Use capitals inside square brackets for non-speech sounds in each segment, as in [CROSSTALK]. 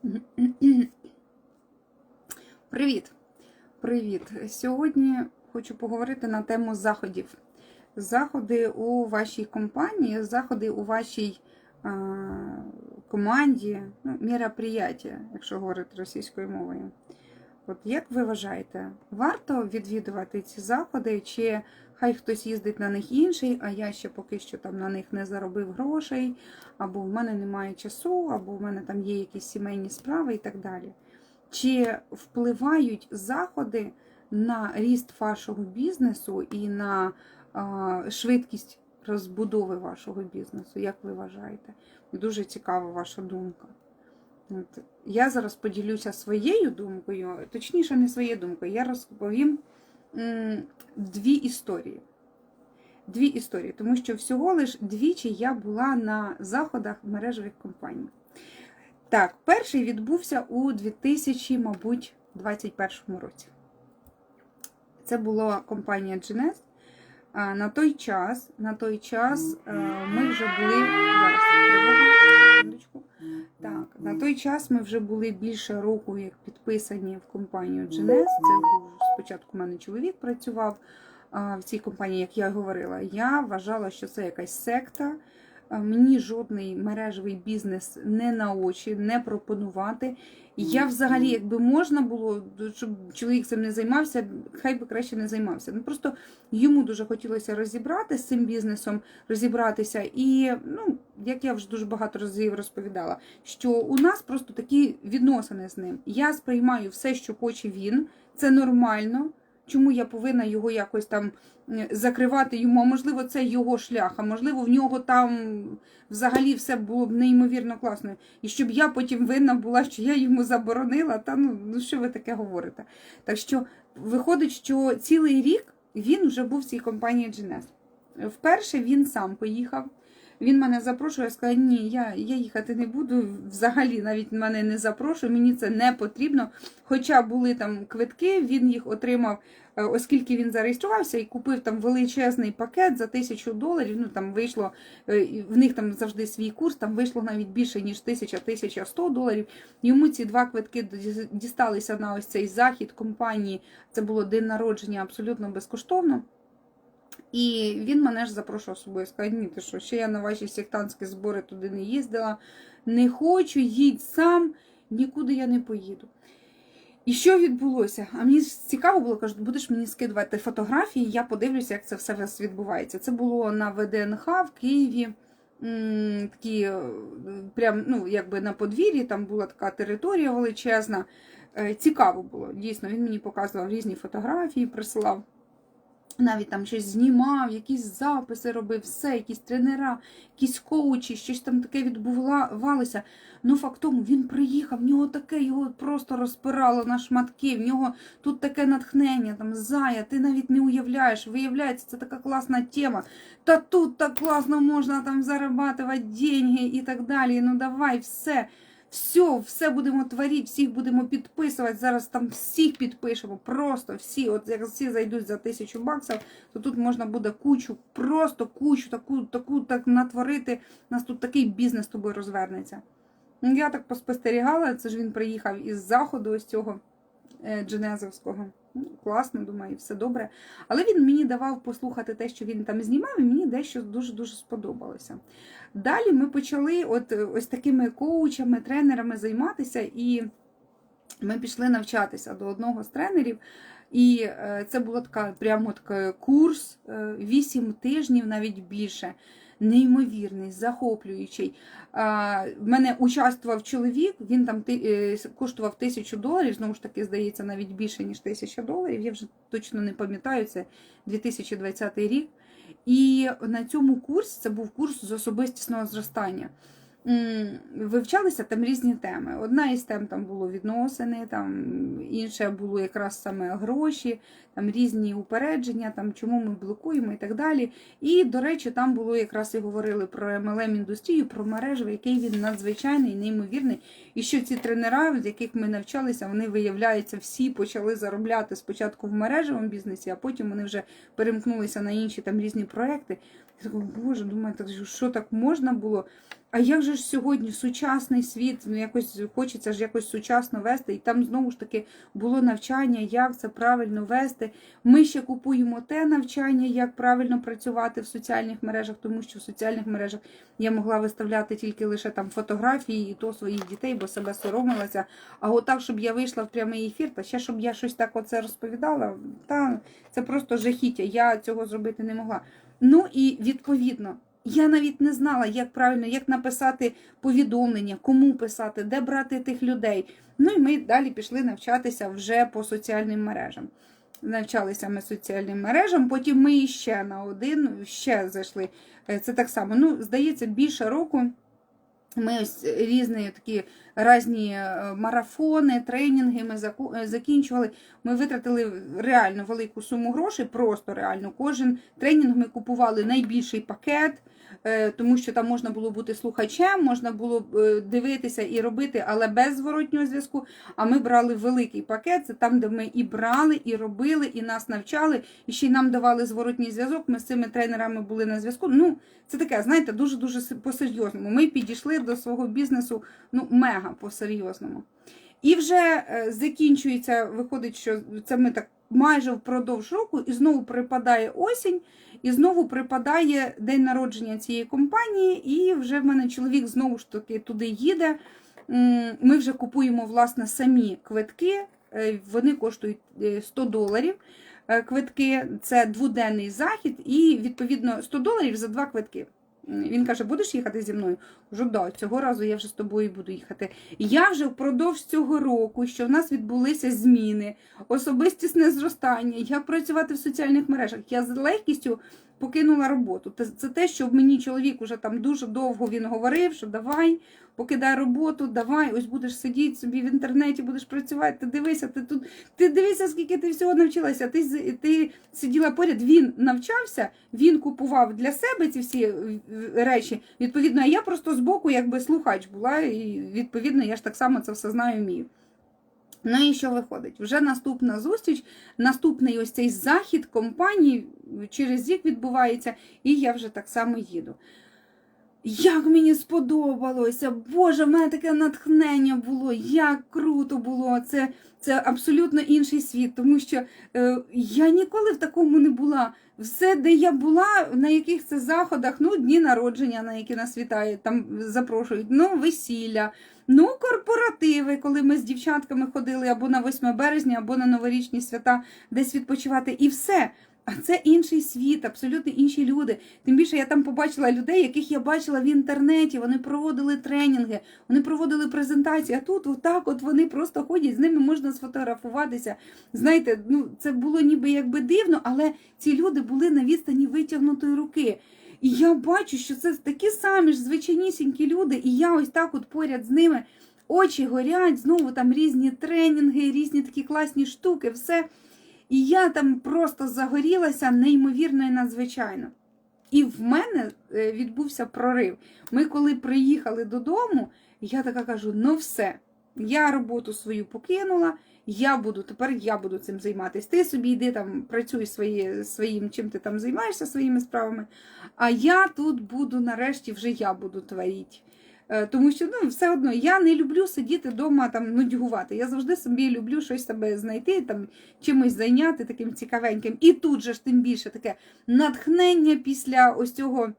[CLEARS THROAT] Привіт! Привіт! Сьогодні хочу поговорити на тему заходів. Заходи у вашій компанії, заходи у вашій а, команді, ну, мероприяття, якщо говорити російською мовою. От як ви вважаєте, варто відвідувати ці заходи, чи хай хтось їздить на них інший, а я ще поки що там на них не заробив грошей, або в мене немає часу, або в мене там є якісь сімейні справи і так далі. Чи впливають заходи на ріст вашого бізнесу і на швидкість розбудови вашого бізнесу? Як ви вважаєте? Дуже цікава ваша думка. От. Я зараз поділюся своєю думкою, точніше, не своєю думкою, я розповім дві історії. Дві історії, тому що всього лиш двічі я була на заходах мережевих компаній. Так, перший відбувся у 2000, мабуть, 21 році. Це була компанія Genes. А, На той час, на той час е, ми вже були. Так, на той час ми вже були більше року, як підписані в компанію GNS. Це був спочатку в мене чоловік працював в цій компанії, як я говорила. Я вважала, що це якась секта. А, Мені жодний мережевий бізнес не на очі, не пропонувати. Я взагалі, якби можна було, щоб чоловік цим не займався, хай би краще не займався. Ну просто йому дуже хотілося розібрати з цим бізнесом, розібратися. І ну, як я вже дуже багато разів розповідала, що у нас просто такі відносини з ним. Я сприймаю все, що хоче він, це нормально. Чому я повинна його якось там закривати йому? А можливо, це його шлях, а можливо, в нього там взагалі все було б неймовірно класно. І щоб я потім винна була, що я йому заборонила, та ну, ну що ви таке говорите? Так що виходить, що цілий рік він вже був в цій компанії GNS. Вперше він сам поїхав. Він мене запрошує, я сказала, ні, я я їхати не буду. Взагалі навіть мене не запрошує, мені це не потрібно. Хоча були там квитки, він їх отримав, е, оскільки він зареєструвався і купив там величезний пакет за тисячу доларів. Ну там вийшло, е, в них там завжди свій курс, там вийшло навіть більше, ніж тисяча, тисяча сто доларів. Йому ці два квитки дісталися на ось цей захід компанії. Це було день народження абсолютно безкоштовно. І він мене ж запрошував з собою. Сказав, ти що, ще я на ваші сектантські збори туди не їздила. Не хочу, їдь сам, нікуди я не поїду. І що відбулося? А мені цікаво було, кажуть, будеш мені скидувати фотографії, я подивлюся, як це все відбувається. Це було на ВДНХ в Києві. Такі, прям, ну, якби на подвір'ї, там була така територія величезна. Е, цікаво було, дійсно, він мені показував різні фотографії, присилав. Навіть там щось знімав, якісь записи робив, все, якісь тренера, якісь коучі, щось там таке відбувалося. Ну, факт тому, він приїхав, в нього таке, його просто розпирало на шматки, в нього тут таке натхнення, там зая, ти навіть не уявляєш, виявляється, це така класна тема. Та тут так класно можна там зарабатувати деньги і так далі. Ну давай, все. Все, все будемо творити, всіх будемо підписувати. Зараз там всіх підпишемо. Просто всі. От як всі зайдуть за тисячу баксів, то тут можна буде кучу, просто кучу, таку, таку так натворити. У нас тут такий бізнес тобою розвернеться. Я так поспостерігала, це ж він приїхав із заходу, ось цього е, Дженезовського. Ну, Класно, думаю, все добре. Але він мені давав послухати те, що він там знімав, і мені дещо дуже-дуже сподобалося. Далі ми почали от ось такими коучами, тренерами займатися, і ми пішли навчатися до одного з тренерів. І е, це був прямо такий курс 8 тижнів, навіть більше неймовірний, захоплюючий. В мене участвував чоловік, він там е, коштував тисячу доларів, знову ж таки, здається, навіть більше, ніж тисяча доларів. Я вже точно не пам'ятаю, це 2020 рік. І на цьому курсі це був курс з особистісного зростання вивчалися там різні теми. Одна із тем там було відносини, там інша було якраз саме гроші, там різні упередження, там чому ми блокуємо і так далі. І, до речі, там було якраз і говорили про mlm індустрію про мережу, який він надзвичайний, неймовірний. І що ці тренера, з яких ми навчалися, вони виявляються, всі почали заробляти спочатку в мережевому бізнесі, а потім вони вже перемкнулися на інші там різні проекти. Я така, боже, думаю, що так можна було? А як же ж сьогодні сучасний світ, ну якось хочеться ж якось сучасно вести, і там знову ж таки було навчання, як це правильно вести. Ми ще купуємо те навчання, як правильно працювати в соціальних мережах, тому що в соціальних мережах я могла виставляти тільки лише там фотографії і то своїх дітей, бо себе соромилася. А отак, щоб я вийшла в прямий ефір, та ще щоб я щось так оце розповідала, та це просто жахіття. Я цього зробити не могла. Ну і відповідно. Я навіть не знала, як правильно, як написати повідомлення, кому писати, де брати тих людей. Ну і ми далі пішли навчатися вже по соціальним мережам. Навчалися ми соціальним мережам, потім ми ще на один ще зайшли. Е, Це так само. Ну, здається, більше року. Ми ось різні такі різні е, марафони, тренінги ми е, закінчували. Ми витратили реально велику суму грошей, просто реально. Кожен тренінг ми купували найбільший пакет, тому що там можна було бути слухачем, можна було е, дивитися і робити, але без зворотнього зв'язку. А ми брали великий пакет, це там, де ми і брали, і робили, і нас навчали, і ще й нам давали зворотній зв'язок. Ми з цими тренерами були на зв'язку. Ну, це таке, знаєте, дуже дуже по-серйозному. Ми підійшли до свого бізнесу ну, мега по-серйозному. І вже е, закінчується, виходить, що це ми так майже впродовж року, і знову припадає осінь, і знову припадає день народження цієї компанії, і вже в мене чоловік знову ж таки туди їде. Ми вже купуємо власне самі квитки, е, вони коштують е, 100 доларів. е, Квитки це дводенний захід, і відповідно 100 доларів за два квитки. Він каже: будеш їхати зі мною? Кажу, цього разу я вже з тобою буду їхати. Я вже впродовж цього року, що в нас відбулися зміни, особистісне зростання, як працювати в соціальних мережах. Я з легкістю покинула роботу. Це- те, що мені чоловік уже там дуже довго він говорив, що давай, покидай роботу, давай, ось будеш сидіти собі в інтернеті, будеш працювати. Ти дивися, ти тут, ти дивися, скільки ти всього навчилася. Ти, ти сиділа поряд, він навчався, він купував для себе ці всі е, речі. Відповідно, а я просто збоку якби слухач була, і відповідно я ж так само це все знаю вмію. Ну і що виходить? Вже наступна зустріч, наступний ось цей захід компанії через рік відбувається, і я вже так само їду. Як мені сподобалося! Боже, в мене таке натхнення було, як круто було! Це, це абсолютно інший світ, тому що е, я ніколи в такому не була. Все, де я була, на яких це заходах, ну, дні народження, на які нас вітають, там запрошують, ну, весілля, ну, корпоративи, коли ми з дівчатками ходили або на 8 березня, або на новорічні свята десь відпочивати, і все. А це інший світ, абсолютно інші люди. Тим більше я там побачила людей, яких я бачила в інтернеті. Вони проводили тренінги, вони проводили презентації. А тут отак, от вони просто ходять, з ними можна сфотографуватися. Знаєте, ну це було ніби якби дивно, але ці люди були на відстані витягнутої руки. І я бачу, що це такі самі ж звичайнісінькі люди, і я ось так от поряд з ними очі горять, знову там різні тренінги, різні такі класні штуки, все. І я там просто загорілася неймовірно і надзвичайно. І в мене е, відбувся прорив. Ми, коли приїхали додому, я така кажу: ну все, я роботу свою покинула, я буду тепер я буду цим займатися. Ти собі йди там, працюй свої, своїм, чим ти там займаєшся своїми справами. А я тут буду нарешті вже я буду творити. Е, Тому що ну, все одно я не люблю сидіти вдома там нудьгувати. Я завжди собі люблю щось себе знайти, там чимось зайняти таким цікавеньким. І тут же ж тим більше таке натхнення після ось цього,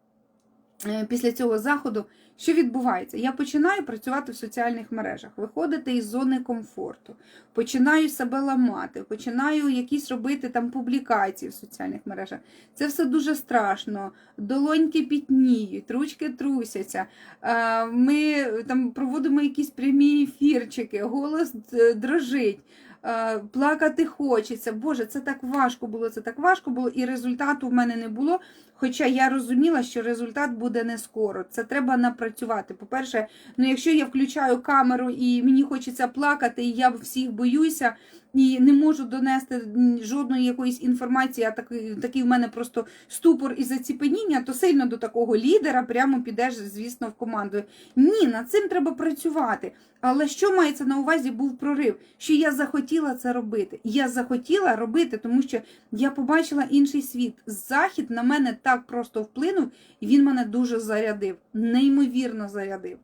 після цього заходу. Що відбувається? Я починаю працювати в соціальних мережах, виходити із зони комфорту, починаю себе ламати, починаю якісь робити там публікації в соціальних мережах. Це все дуже страшно. Долоньки пітніють, ручки трусяться. Е, Ми там проводимо якісь прямі ефірчики, голос е, дрожить. е, Плакати хочеться. Боже, це так важко було, це так важко було, і результату в мене не було. Хоча я розуміла, що результат буде не скоро. Це треба напрацювати. По-перше, ну якщо я включаю камеру і мені хочеться плакати, і я всіх боюся і не можу донести жодної якоїсь інформації, а такий, такий в мене просто ступор і заціпеніння, то сильно до такого лідера прямо підеш, звісно, в команду. Ні, над цим треба працювати. Але що мається на увазі був прорив? Що я захотіла. це робити. Я захотіла робити, тому що я побачила інший світ. Захід на мене так просто вплинув, і він мене дуже зарядив, неймовірно зарядив.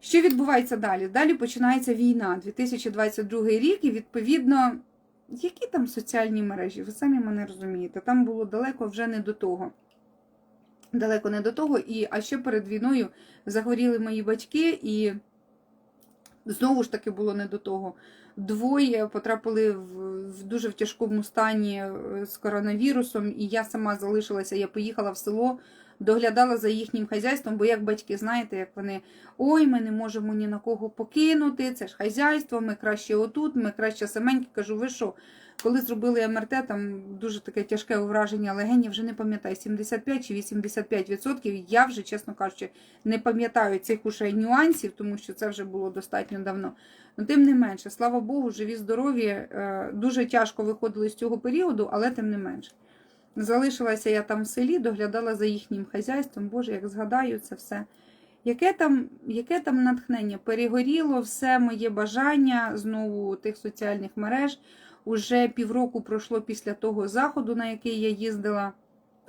Що відбувається далі? Далі починається війна, 2022 рік, і відповідно, які там соціальні мережі? Ви самі мене розумієте, там було далеко вже не до того. Далеко не до того. І, а ще перед війною загоріли мої батьки, і знову ж таки було не до того. Двоє потрапили в, в дуже в тяжкому стані е, з коронавірусом, і я сама залишилася. Я поїхала в село, доглядала за їхнім хазяйством, бо як батьки, знаєте, як вони ой, ми не можемо ні на кого покинути, це ж хазяйство, ми краще отут, ми краще саменькі. Кажу, ви що? Коли зробили МРТ, там дуже таке тяжке враження легені, вже не пам'ятаю, 75 чи 85%. Я вже, чесно кажучи, не пам'ятаю цих уже нюансів, тому що це вже було достатньо давно. Ну, тим не менше, слава Богу, живі, здорові, е, дуже тяжко виходили з цього періоду, але тим не менше. Залишилася я там в селі, доглядала за їхнім хазяйством. Боже, як згадаю це все. Яке там, яке там натхнення? Перегоріло все моє бажання знову тих соціальних мереж. Уже півроку пройшло після того заходу, на який я їздила.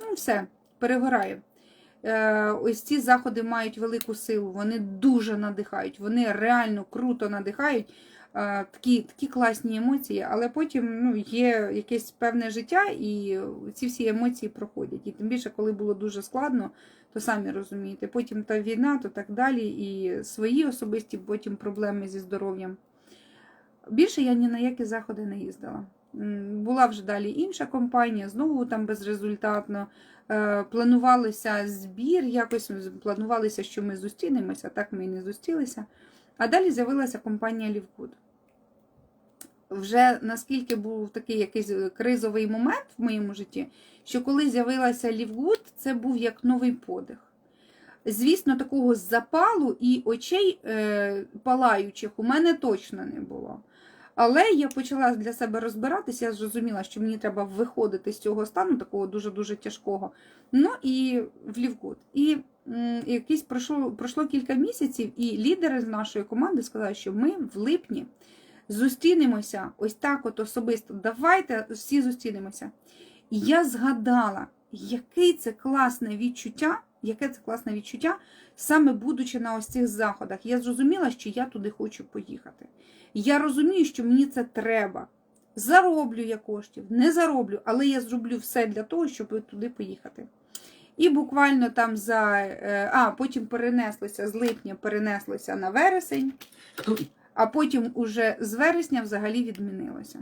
Ну, все, перегорає. Е, Ось ці заходи мають велику силу, вони дуже надихають, вони реально круто надихають. Е, Такі такі класні емоції, але потім ну, є якесь певне життя, і ці всі емоції проходять. І тим більше, коли було дуже складно, то самі розумієте, потім та війна, то так далі, і свої особисті потім проблеми зі здоров'ям. Більше я ні на які заходи не їздила. Була вже далі інша компанія, знову там безрезультатно. Е, Планувалося збір, якось планувалося, що ми зустрінемося, так ми і не зустрілися. А далі з'явилася компанія Лівгуд. Вже наскільки був такий якийсь кризовий момент в моєму житті, що коли з'явилася Лівгуд, це був як новий подих. Звісно, такого запалу і очей е, палаючих у мене точно не було. Але я почала для себе розбиратися, я зрозуміла, що мені треба виходити з цього стану, такого дуже-дуже тяжкого. Ну і в Лівгуд. І якийсь пройшло, пройшло кілька місяців, і лідери з нашої команди сказали, що ми в липні зустрінемося ось так от особисто. Давайте всі зустрінемося. І я згадала, який це класне відчуття, яке це класне відчуття, саме будучи на ось цих заходах. Я зрозуміла, що я туди хочу поїхати. Я розумію, що мені це треба. Зароблю я коштів, не зароблю, але я зроблю все для того, щоб туди поїхати. І буквально там за. е, А, потім перенеслося з липня, перенеслося на вересень, а потім уже з вересня взагалі відмінилося.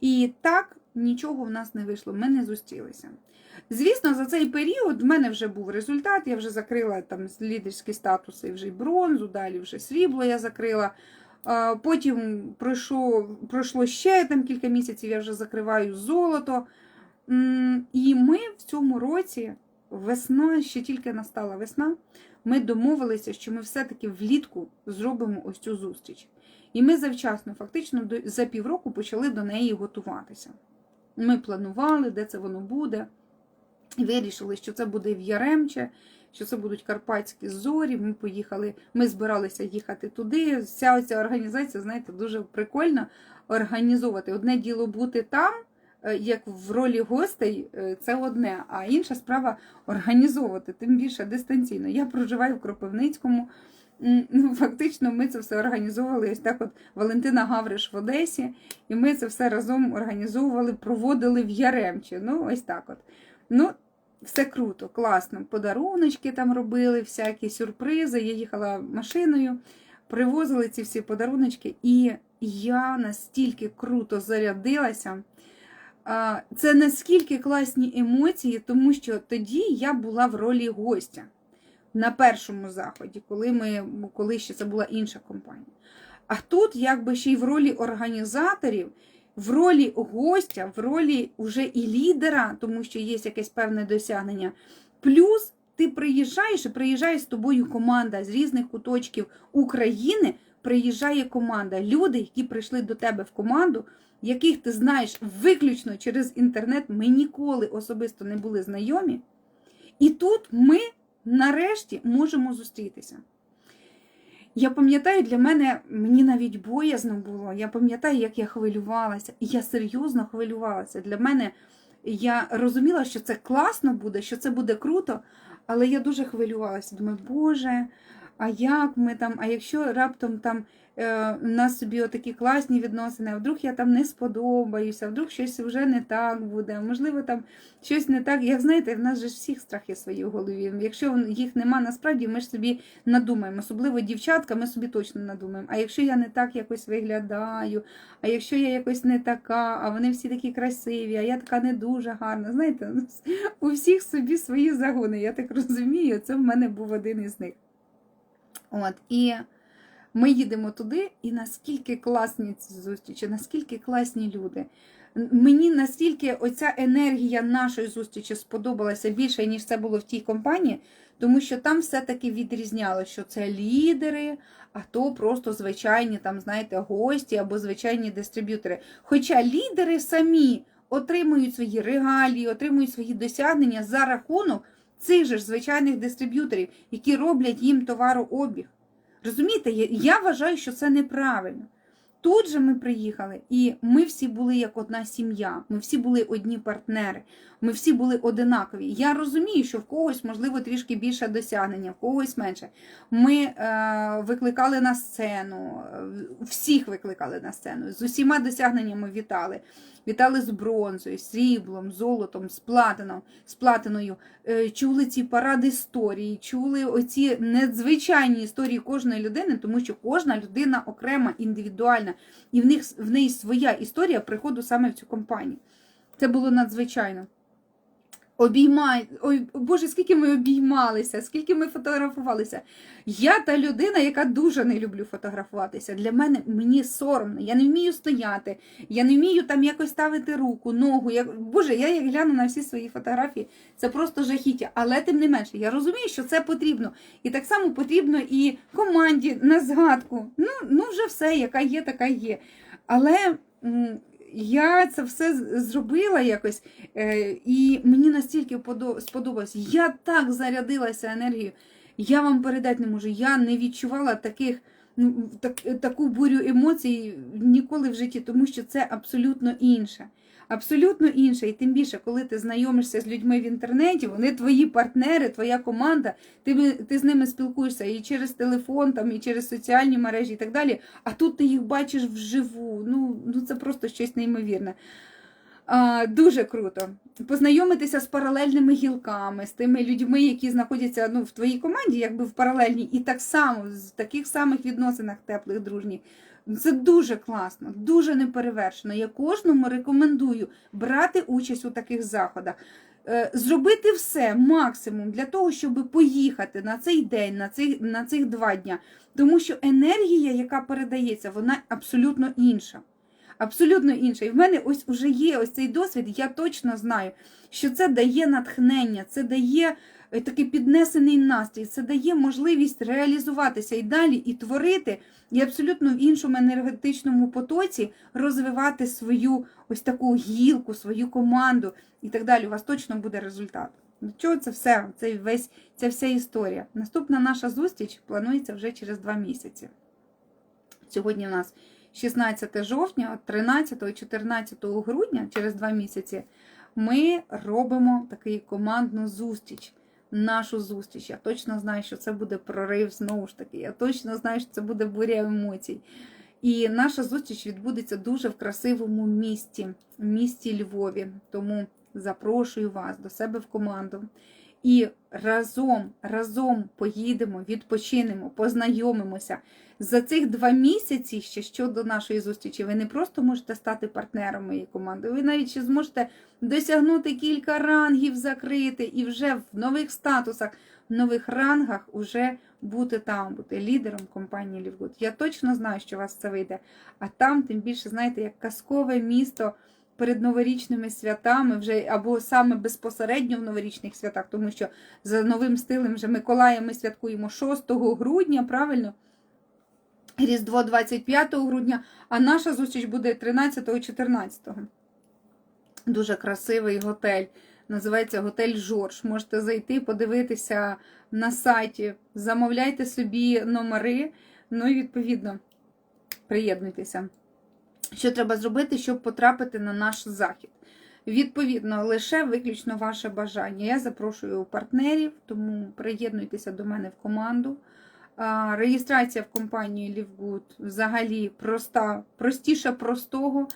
І так нічого в нас не вийшло, ми не зустрілися. Звісно, за цей період в мене вже був результат, я вже закрила там лідерські статуси, вже й бронзу, далі вже срібло я закрила. Потім пройшло, пройшло ще там кілька місяців, я вже закриваю золото. І ми в цьому році, весна, ще тільки настала весна, ми домовилися, що ми все-таки влітку зробимо ось цю зустріч. І ми завчасно, фактично, за півроку почали до неї готуватися. Ми планували, де це воно буде. Вирішили, що це буде в Яремче, що це будуть карпатські зорі. Ми поїхали, ми збиралися їхати туди. Вся ця організація, знаєте, дуже прикольно організовувати. Одне діло бути там, е, як в ролі гостей, е, це одне, а інша справа організовувати, тим більше дистанційно. Я проживаю в Кропивницькому. Ну, фактично, ми це все організовували. Ось так, от Валентина Гавриш в Одесі, і ми це все разом організовували, проводили в Яремчі. Ну, ось так от. Ну, все круто, класно. Подаруночки там робили, всякі сюрпризи. Я їхала машиною, привозили ці всі подаруночки, і я настільки круто зарядилася. Це наскільки класні емоції, тому що тоді я була в ролі гостя на першому заході, коли ми, коли ще це була інша компанія. А тут, якби ще й в ролі організаторів, в ролі гостя, в ролі уже і лідера, тому що є якесь певне досягнення. Плюс ти приїжджаєш і приїжджає з тобою команда з різних куточків України. Приїжджає команда, люди, які прийшли до тебе в команду, яких ти знаєш виключно через інтернет. Ми ніколи особисто не були знайомі. І тут ми нарешті можемо зустрітися. Я пам'ятаю, для мене мені навіть боязно було. Я пам'ятаю, як я хвилювалася, і я серйозно хвилювалася. Для мене я розуміла, що це класно буде, що це буде круто, але я дуже хвилювалася. Думаю, Боже, а як ми там, а якщо раптом там у нас собі отакі класні відносини, а вдруг я там не сподобаюся, а вдруг щось вже не так буде, можливо, там щось не так. Як знаєте, в нас же всіх страхи свої в голові. Якщо їх нема насправді, ми ж собі надумаємо, особливо дівчатка, ми собі точно надумаємо. А якщо я не так якось виглядаю, а якщо я якось не така, а вони всі такі красиві, а я така не дуже гарна. Знаєте, у всіх собі свої загони. Я так розумію, це в мене був один із них. От, і ми їдемо туди, і наскільки класні ці зустрічі, наскільки класні люди. Мені настільки оця енергія нашої зустрічі сподобалася більше, ніж це було в тій компанії, тому що там все-таки відрізняло, що це лідери, а то просто звичайні там, знаєте, гості або звичайні дистриб'ютори. Хоча лідери самі отримують свої регалії, отримують свої досягнення за рахунок цих же ж звичайних дистриб'юторів, які роблять їм товарообіг. Розумієте, я- вважаю, що це неправильно. Тут же ми приїхали, і ми всі були як одна сім'я, ми всі були одні партнери, ми всі були одинакові. Я розумію, що в когось, можливо, трішки більше досягнення, в когось менше. Ми е, викликали на сцену, е, всіх викликали на сцену, з усіма досягненнями вітали. Вітали з бронзою, сріблом, золотом, з платином, з платиною. Е, Чули ці паради історії, чули оці надзвичайні історії кожної людини, тому що кожна людина окрема, індивідуальна, і в них в неї своя історія приходу саме в цю компанію. Це було надзвичайно. Обіймай, ой, Боже, скільки ми обіймалися, скільки ми фотографувалися. Я та людина, яка дуже не люблю фотографуватися. Для мене мені соромно. Я не вмію стояти, я не вмію там якось ставити руку, ногу. Я, Боже, я як гляну на всі свої фотографії, це просто жахіття. Але тим не менше, я розумію, що це потрібно. І так само потрібно і команді на згадку. Ну, ну вже все, яка є, така є. Але. Я це все зробила якось, е, і мені настільки сподобалось. Я так зарядилася енергією. Я вам передати не можу. Я не відчувала таких, ну, так, таку бурю емоцій ніколи в житті, тому що це абсолютно інше. Абсолютно інше. І тим більше, коли ти знайомишся з людьми в інтернеті, вони твої партнери, твоя команда, ти, ти з ними спілкуєшся і через телефон, там, і через соціальні мережі, і так далі. А тут ти їх бачиш вживу. Ну, ну це просто щось неймовірне. А, дуже круто. Познайомитися з паралельними гілками, з тими людьми, які знаходяться ну, в твоїй команді, якби в паралельній, і так само в таких самих відносинах теплих, дружніх. Це дуже класно, дуже неперевершено. Я кожному рекомендую брати участь у таких заходах. Е, Зробити все максимум для того, щоб поїхати на цей день, на цих, на цих два дня. Тому що енергія, яка передається, вона абсолютно інша. Абсолютно інша. І в мене ось уже є ось цей досвід. Я точно знаю, що це дає натхнення, це дає е, такий піднесений настрій, це дає можливість реалізуватися і далі, і творити, і абсолютно в іншому енергетичному потоці розвивати свою ось таку гілку, свою команду і так далі. У вас точно буде результат. До чого це все? Це весь ця вся історія. Наступна наша зустріч планується вже через два місяці. Сьогодні у нас 16 жовтня, 13-14 грудня, через два місяці, ми робимо таку командну зустріч. Нашу зустріч. Я точно знаю, що це буде прорив знову ж таки. Я точно знаю, що це буде буря емоцій. І наша зустріч відбудеться дуже в красивому місті, місті Львові. Тому запрошую вас до себе в команду. І разом, разом поїдемо, відпочинемо, познайомимося. За цих два місяці, ще щодо нашої зустрічі, ви не просто можете стати партнером моєї команди, ви навіть ще зможете досягнути кілька рангів, закрити і вже в нових статусах, в нових рангах уже бути там, бути лідером компанії Лівгуд. Я точно знаю, що у вас це вийде. А там, тим більше, знаєте, як казкове місто перед новорічними святами, вже або саме безпосередньо в новорічних святах, тому що за новим стилем вже Миколая ми святкуємо 6 грудня, правильно? Різдво 25 грудня, а наша зустріч буде 13-14. Дуже красивий готель. Називається готель Жорж. Можете зайти, подивитися на сайті. Замовляйте собі номери. Ну і відповідно приєднуйтеся. Що треба зробити, щоб потрапити на наш захід? Відповідно, лише виключно ваше бажання. Я запрошую партнерів, тому приєднуйтеся до мене в команду. Реєстрація в компанію LiveGood взагалі проста, простіша простого.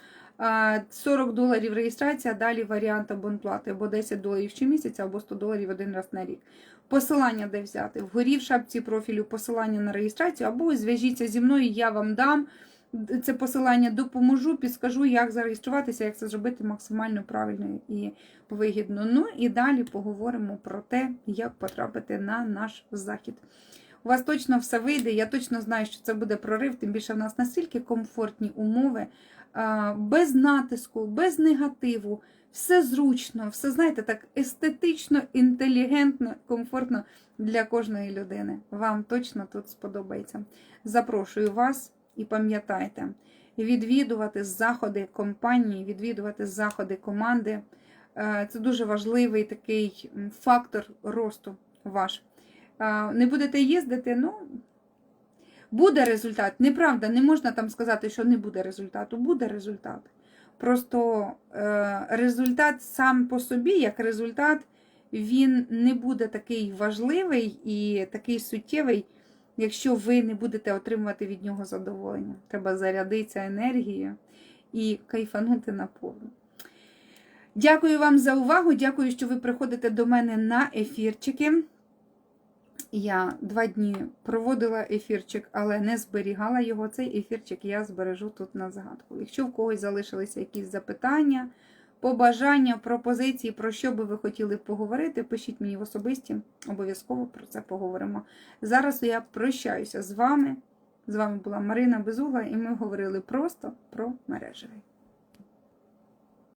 40 доларів реєстрація, далі варіант абонплати або 10 доларів щомісяця, або 100 доларів один раз на рік. Посилання де взяти. Вгорі в шапці профілю посилання на реєстрацію, або зв'яжіться зі мною, я вам дам це посилання, допоможу, підскажу, як зареєструватися, як це зробити максимально правильно і вигідно. Ну і далі поговоримо про те, як потрапити на наш захід. У вас точно все вийде, я точно знаю, що це буде прорив, тим більше в нас настільки комфортні умови, без натиску, без негативу, все зручно, все, знаєте, так естетично, інтелігентно, комфортно для кожної людини. Вам точно тут сподобається. Запрошую вас і пам'ятайте, відвідувати заходи компанії, відвідувати заходи команди. Е, Це дуже важливий такий фактор росту ваш. Не будете їздити, ну, буде результат. Неправда, не можна там сказати, що не буде результату. Буде результат. Просто е, результат сам по собі, як результат, він не буде такий важливий і такий суттєвий, якщо ви не будете отримувати від нього задоволення. Треба зарядитися енергією і кайфанути наповну. Дякую вам за увагу. Дякую, що ви приходите до мене на ефірчики. Я два дні проводила ефірчик, але не зберігала його. Цей ефірчик я збережу тут на згадку. Якщо в когось залишилися якісь запитання, побажання, пропозиції, про що би ви хотіли поговорити, пишіть мені в особисті, обов'язково про це поговоримо. Зараз я прощаюся з вами. З вами була Марина Безугла, і ми говорили просто про мережевий.